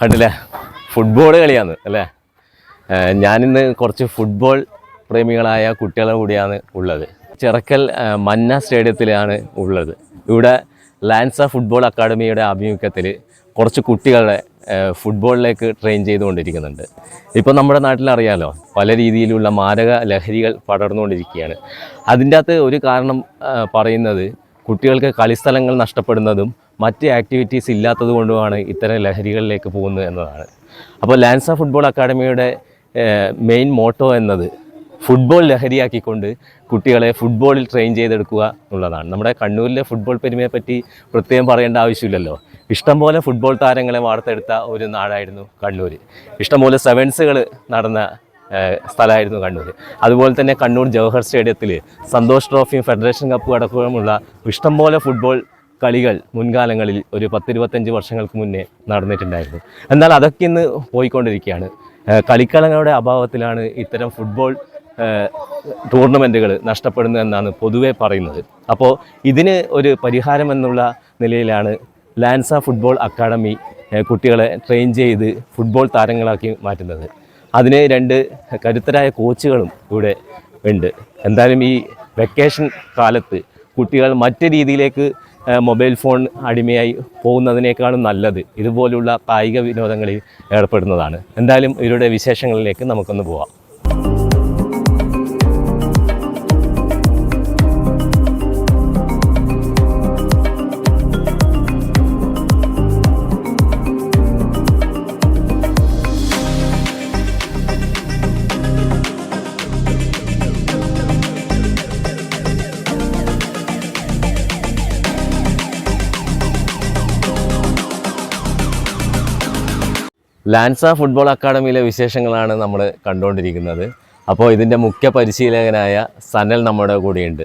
കണ്ടില്ലേ? ഫുട്ബോൾ കളിയാണ് അല്ലേ? ഞാനിന്ന് കുറച്ച് ഫുട്ബോൾ പ്രേമികളായ കുട്ടികളെ കൂടിയാണ് ഉള്ളത്. ചിറക്കൽ മന്ന സ്റ്റേഡിയത്തിലാണ് ഉള്ളത്. ഇവിടെ ലാൻസ ഫുട്ബോൾ അക്കാഡമിയുടെ ആഭിമുഖ്യത്തിൽ കുറച്ച് കുട്ടികളെ ഫുട്ബോളിലേക്ക് ട്രെയിൻ ചെയ്തുകൊണ്ടിരിക്കുന്നുണ്ട്. ഇപ്പോൾ നമ്മുടെ നാട്ടിൽ അറിയാലോ പല രീതിയിലുള്ള മാരക ലഹരികൾ പടർന്നുകൊണ്ടിരിക്കുകയാണ്. അതിന്റെ അകത്ത് ഒരു കാരണം പറയുന്നത് കുട്ടികൾക്ക് കളിസ്ഥലങ്ങൾ നഷ്ടപ്പെടുന്നതും മറ്റ് ആക്ടിവിറ്റീസ് ഇല്ലാത്തത് കൊണ്ടുമാണ് ഇത്തരം ലഹരികളിലേക്ക് പോകുന്നത് എന്നതാണ്. അപ്പോൾ ലാൻസ ഫുട്ബോൾ അക്കാഡമിയുടെ മെയിൻ മോട്ടോ എന്നത് ഫുട്ബോൾ ലഹരിയാക്കിക്കൊണ്ട് കുട്ടികളെ ഫുട്ബോളിൽ ട്രെയിൻ ചെയ്തെടുക്കുക എന്നുള്ളതാണ്. നമ്മുടെ കണ്ണൂരിലെ ഫുട്ബോൾ പെരുമയെപ്പറ്റി പ്രത്യേകം പറയേണ്ട ആവശ്യമില്ലല്ലോ. ഇഷ്ടംപോലെ ഫുട്ബോൾ താരങ്ങളെ വാർത്തെടുത്ത ഒരു നാടായിരുന്നു കണ്ണൂർ ഇഷ്ടംപോലെ സെവൻസുകൾ നടന്ന സ്ഥലമായിരുന്നു കണ്ണൂർ അതുപോലെ തന്നെ കണ്ണൂർ ജവഹർ സ്റ്റേഡിയത്തിൽ സന്തോഷ് ട്രോഫിയും ഫെഡറേഷൻ കപ്പും അടക്കമുള്ള ഇഷ്ടംപോലെ ഫുട്ബോൾ കളികൾ മുൻകാലങ്ങളിൽ ഒരു പത്തിരുപത്തഞ്ച് വർഷങ്ങൾക്ക് മുന്നേ നടന്നിട്ടുണ്ടായിരുന്നു. എന്നാൽ അതൊക്കെ ഇന്ന് പോയിക്കൊണ്ടിരിക്കുകയാണ്. കളിക്കളങ്ങളുടെ അഭാവത്തിലാണ് ഇത്തരം ഫുട്ബോൾ ടൂർണമെന്റുകൾ നഷ്ടപ്പെടുന്നു എന്നാണ് പൊതുവെ പറയുന്നത്. അപ്പോൾ ഇതിന് ഒരു പരിഹാരം എന്നുള്ള നിലയിലാണ് ലാൻസ ഫുട്ബോൾ അക്കാഡമി കുട്ടികളെ ട്രെയിൻ ചെയ്ത് ഫുട്ബോൾ താരങ്ങളാക്കി മാറ്റുന്നത്. അതിന് രണ്ട് കരുത്തരായ കോച്ചുകളും ഇവിടെ ഉണ്ട്. എന്തായാലും ഈ വെക്കേഷൻ കാലത്ത് കുട്ടികൾ മറ്റു രീതിയിലേക്ക് മൊബൈൽ ഫോൺ അടിമയായി പോകുന്നതിനേക്കാളും നല്ലത് ഇതുപോലുള്ള കായിക വിനോദങ്ങളിൽ ഏർപ്പെടുന്നതാണ്. എന്തായാലും ഇവരുടെ വിശേഷങ്ങളിലേക്ക് നമുക്കൊന്ന് പോവാം. ലാൻസ ഫുട്ബോൾ അക്കാഡമിയിലെ വിശേഷങ്ങളാണ് നമ്മൾ കണ്ടുകൊണ്ടിരിക്കുന്നത്. അപ്പോൾ ഇതിന്റെ മുഖ്യ പരിശീലകനായ സനൽ നമ്മുടെ കൂടെയുണ്ട്.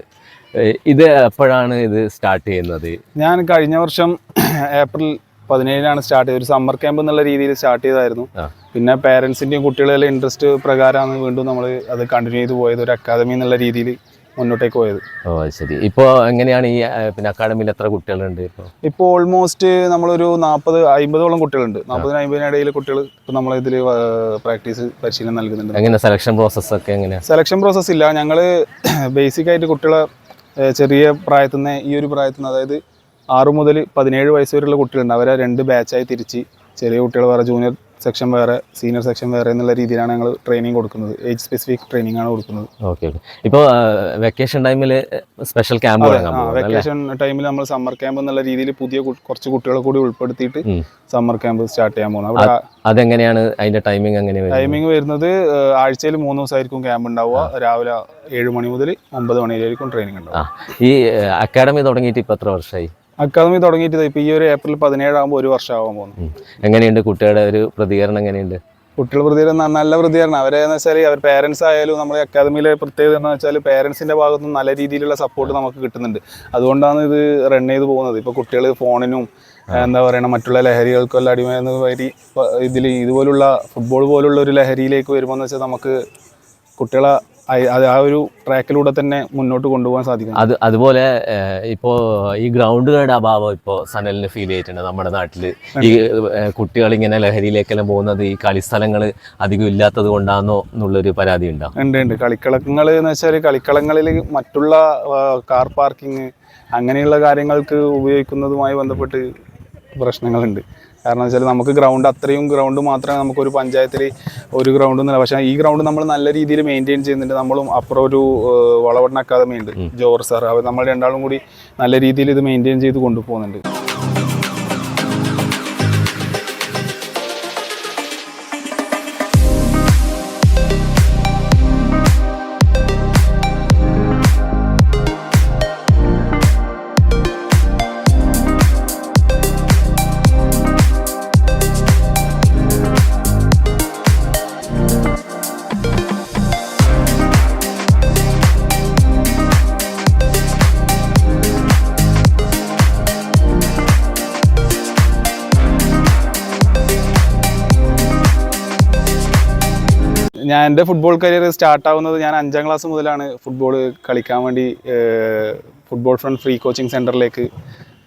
ഇത് എപ്പോഴാണ് ഇത് സ്റ്റാർട്ട് ചെയ്യുന്നത്? ഞാൻ കഴിഞ്ഞ വർഷം ഏപ്രിൽ പതിനേഴിനാണ് സ്റ്റാർട്ട് ചെയ്തത്. ഒരു സമ്മർ ക്യാമ്പ് എന്നുള്ള രീതിയിൽ സ്റ്റാർട്ട് ചെയ്തായിരുന്നു. പിന്നെ പേരൻസിന്റെയും കുട്ടികളുടെ ഇൻട്രസ്റ്റ് പ്രകാരമാണ് വീണ്ടും നമ്മൾ അത് കണ്ടിന്യൂ ചെയ്ത് പോയത്. ഒരു അക്കാദമി എന്നുള്ള രീതിയിൽ മുന്നോട്ടേക്ക് പോയത്. ഓ ശരി. ഇപ്പോൾ എങ്ങനെയാണ് ഈ പിന്നെ അക്കാഡമിയിൽ എത്ര കുട്ടികളുണ്ട് ഇപ്പോൾ ഇപ്പോൾ ഓൾമോസ്റ്റ് നമ്മളൊരു നാൽപ്പത് അമ്പതോളം കുട്ടികളുണ്ട്. നാൽപ്പതിന് അമ്പതിനിടയിൽ കുട്ടികൾ ഇപ്പോൾ നമ്മൾ ഇതിൽ പ്രാക്ടീസ് പരിശീലനം നൽകുന്നുണ്ട്. എങ്ങനെ സെലക്ഷൻ പ്രോസസ്സൊക്കെ എങ്ങനെയാണ് സെലക്ഷൻ പ്രോസസ്സ് ഇല്ല. ഞങ്ങൾ ബേസിക് ആയിട്ട് കുട്ടികളെ ചെറിയ പ്രായത്തിൽ നിന്ന് ഈ ഒരു പ്രായത്തിൽ നിന്ന് അതായത് ആറു മുതൽ പതിനേഴ് വയസ്സ് വരെയുള്ള കുട്ടികളുണ്ട്. അവരെ രണ്ട് ബാച്ചായി തിരിച്ച് ചെറിയ കുട്ടികൾ വേറെ ജൂനിയർ സെക്ഷൻ വേറെ സീനിയർ സെക്ഷൻ വേറെ എന്നുള്ള രീതിയിലാണ് ഞങ്ങൾ ട്രെയിനിങ് കൊടുക്കുന്നത്. ഏജ് സ്പെസിഫിക് ട്രെയിനിങ് ആണ് കൊടുക്കുന്നത്. ഓക്കെ ഓക്കെ ഇപ്പോൾ വെക്കേഷൻ ടൈമിൽ സ്പെഷ്യൽ ക്യാമ്പ് വെക്കേഷൻ ടൈമിൽ നമ്മൾ സമ്മർ ക്യാമ്പ് എന്നുള്ള രീതിയിൽ പുതിയ കുറച്ച് കുട്ടികളെ കൂടി ഉൾപ്പെടുത്തിയിട്ട് സമ്മർ ക്യാമ്പ് സ്റ്റാർട്ട് ചെയ്യാൻ പോകുന്നത് അവിടെ അതെങ്ങനെയാണ് അതിന്റെ ടൈമിംഗ് എങ്ങനെ വരും ടൈമിംഗ് വരുന്നത് ആഴ്ചയിൽ മൂന്ന് ദിവസമായിരിക്കും ക്യാമ്പ് ഉണ്ടാവുക. രാവിലെ ഏഴ് മണി മുതൽ ഒമ്പത് മണി വരെയായിരിക്കും ട്രെയിനിങ് ഉണ്ടാവുക. ഈ അക്കാഡമി തുടങ്ങിയിട്ട് ഇപ്പോൾ എത്ര വർഷമായി അക്കാദമി തുടങ്ങിയിട്ട് ഇപ്പോൾ ഈ ഒരു ഏപ്രിൽ പതിനേഴാകുമ്പോൾ ഒരു വർഷമാകാൻ പോകുന്നു. എങ്ങനെയുണ്ട് കുട്ടികളുടെ ഒരു പ്രതികരണം എങ്ങനെയുണ്ട്? കുട്ടികൾ പ്രതികരണം നല്ല പ്രതികരണം. അവരെ എന്ന് വെച്ചാൽ അവർ പേരൻസ് ആയാലും നമ്മുടെ അക്കാദമിയിലെ പ്രത്യേകത എന്ന് വെച്ചാൽ പേരൻസിന്റെ ഭാഗത്തുനിന്ന് നല്ല രീതിയിലുള്ള സപ്പോർട്ട് നമുക്ക് കിട്ടുന്നുണ്ട്. അതുകൊണ്ടാണ് ഇത് റൺ ചെയ്ത് പോകുന്നത്. ഇപ്പോൾ കുട്ടികൾ ഫോണിനും എന്താ പറയുക മറ്റുള്ള ലഹരികൾക്കെല്ലാം അടിമയെന്ന് വരി ഇതിൽ ഇതുപോലുള്ള ഫുട്ബോൾ പോലുള്ള ഒരു ലഹരിയിലേക്ക് വരുമ്പോൾ എന്ന് വെച്ചാൽ നമുക്ക് കുട്ടികളെ ആ ഒരു ട്രാക്കിലൂടെ തന്നെ മുന്നോട്ട് കൊണ്ടുപോകാൻ സാധിക്കും അത് അതുപോലെ ഇപ്പോൾ ഈ ഗ്രൗണ്ടുകളുടെ അഭാവം ഇപ്പോൾ സനലിന് ഫീൽ ചെയ്തിട്ടുണ്ട് നമ്മുടെ നാട്ടിൽ ഈ കുട്ടികൾ ഇങ്ങനെ ലഹരിയിലേക്കെല്ലാം പോകുന്നത് ഈ കളിസ്ഥലങ്ങൾ അധികം ഇല്ലാത്തത് കൊണ്ടാണോ എന്നുള്ളൊരു പരാതി ഉണ്ടാകും ഉണ്ട് ഉണ്ട്. കളിക്കളങ്ങൾ എന്ന് വെച്ചാൽ കളിക്കളങ്ങളിൽ മറ്റുള്ള കാർ പാർക്കിംഗ് അങ്ങനെയുള്ള കാര്യങ്ങൾക്ക് ഉപയോഗിക്കുന്നതുമായി ബന്ധപ്പെട്ട് പ്രശ്നങ്ങളുണ്ട്. കാരണം വെച്ചാൽ നമുക്ക് ഗ്രൗണ്ട് അത്രയും ഗ്രൗണ്ട് മാത്രമേ നമുക്ക് ഒരു പഞ്ചായത്തിൽ ഒരു ഗ്രൗണ്ട് ഒന്നുമില്ല. പക്ഷേ ഈ ഗ്രൗണ്ട് നമ്മൾ നല്ല രീതിയിൽ മെയിന്റെയിൻ ചെയ്യുന്നുണ്ട്. നമ്മളും അപ്പുറം ഒരു വളവണ്ണ അക്കാദമി ഉണ്ട്. ജോർ സാർ അവർ നമ്മൾ രണ്ടാളും കൂടി നല്ല രീതിയിൽ ഇത് മെയിന്റെയിൻ ചെയ്ത് കൊണ്ടുപോകുന്നുണ്ട്. ഞാൻ എന്റെ ഫുട്ബോൾ കരിയർ സ്റ്റാർട്ട് ആവുന്നത് ഞാൻ അഞ്ചാം ക്ലാസ് മുതലാണ്. ഫുട്ബോൾ കളിക്കാൻ വേണ്ടി ഫുട്ബോൾ ഫ്രണ്ട് ഫ്രീ കോച്ചിങ് സെന്ററിലേക്ക്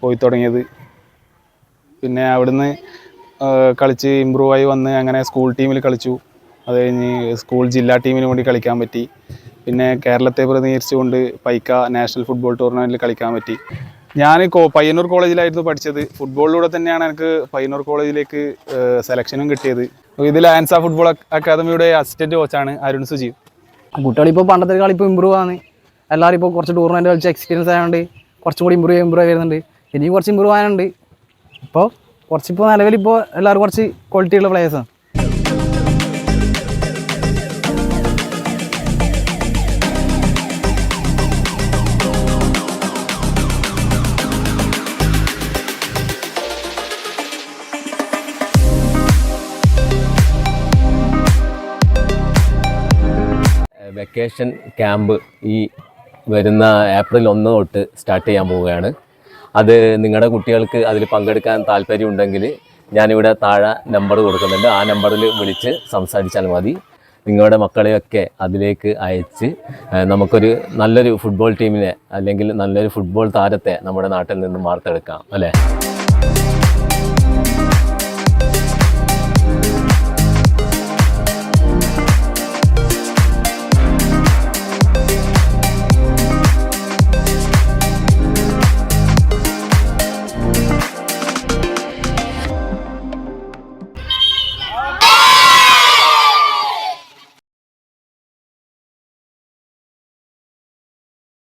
പോയി തുടങ്ങിയത്. പിന്നെ അവിടുന്ന് കളിച്ച് ഇമ്പ്രൂവ് ആയി വന്ന് അങ്ങനെ സ്കൂൾ ടീമിൽ കളിച്ചു. അത് കഴിഞ്ഞ് സ്കൂൾ ജില്ലാ ടീമിന് വേണ്ടി കളിക്കാൻ പറ്റി. പിന്നെ കേരളത്തെ പ്രതിനിധീകരിച്ചുകൊണ്ട് പൈക്ക നാഷണൽ ഫുട്ബോൾ ടൂർണമെന്റിൽ കളിക്കാൻ പറ്റി. ഞാൻ പയ്യന്നൂർ കോളേജിലായിരുന്നു പഠിച്ചത്. ഫുട്ബോളിലൂടെ തന്നെയാണ് എനിക്ക് പയ്യന്നൂർ കോളേജിലേക്ക് സെലക്ഷനും കിട്ടിയത്. ഇത് ആൻസ ഫുട്ബോൾ അക്കാദമിയുടെ അസിസ്റ്റന്റ് കോച്ചാണ് അരുൺ സുജീവ് കുട്ടികളിപ്പോൾ പണ്ടത്തെ കളി ഇപ്പോൾ ഇമ്പ്രൂവ് ആണ്. എല്ലാവരും ഇപ്പോൾ കുറച്ച് ടൂർണമെന്റ് കളിച്ച് എക്സ്പീരിയൻസ് ആയതുകൊണ്ട് കുറച്ചും കൂടി ഇമ്പ്രൂവ് ഇമ്പ്രൂവ് വരുന്നുണ്ട് ഇനിയും കുറച്ച് ഇമ്പ്രൂവ് ആയതുകൊണ്ട് ഇപ്പോൾ കുറച്ചിപ്പോൾ നിലവിലിപ്പോൾ എല്ലാവരും കുറച്ച് ക്വാളിറ്റിയുള്ള പ്ലേയേഴ്സാണ് വെക്കേഷൻ ക്യാമ്പ് ഈ വരുന്ന ഏപ്രിൽ ഒന്ന് തൊട്ട് സ്റ്റാർട്ട് ചെയ്യാൻ പോവുകയാണ്. അത് നിങ്ങളുടെ കുട്ടികൾക്ക് അതിൽ പങ്കെടുക്കാൻ താല്പര്യമുണ്ടെങ്കിൽ ഞാനിവിടെ താഴെ നമ്പർ കൊടുക്കുന്നുണ്ട്. ആ നമ്പറിൽ വിളിച്ച് സംസാരിച്ചാൽ മതി. നിങ്ങളുടെ മക്കളെയൊക്കെ അതിലേക്ക് അയച്ച് നമുക്കൊരു നല്ലൊരു ഫുട്ബോൾ ടീമിനെ അല്ലെങ്കിൽ നല്ലൊരു ഫുട്ബോൾ താരത്തെ നമ്മുടെ നാട്ടിൽ നിന്ന് വാർത്തെടുക്കാം. അല്ലേ?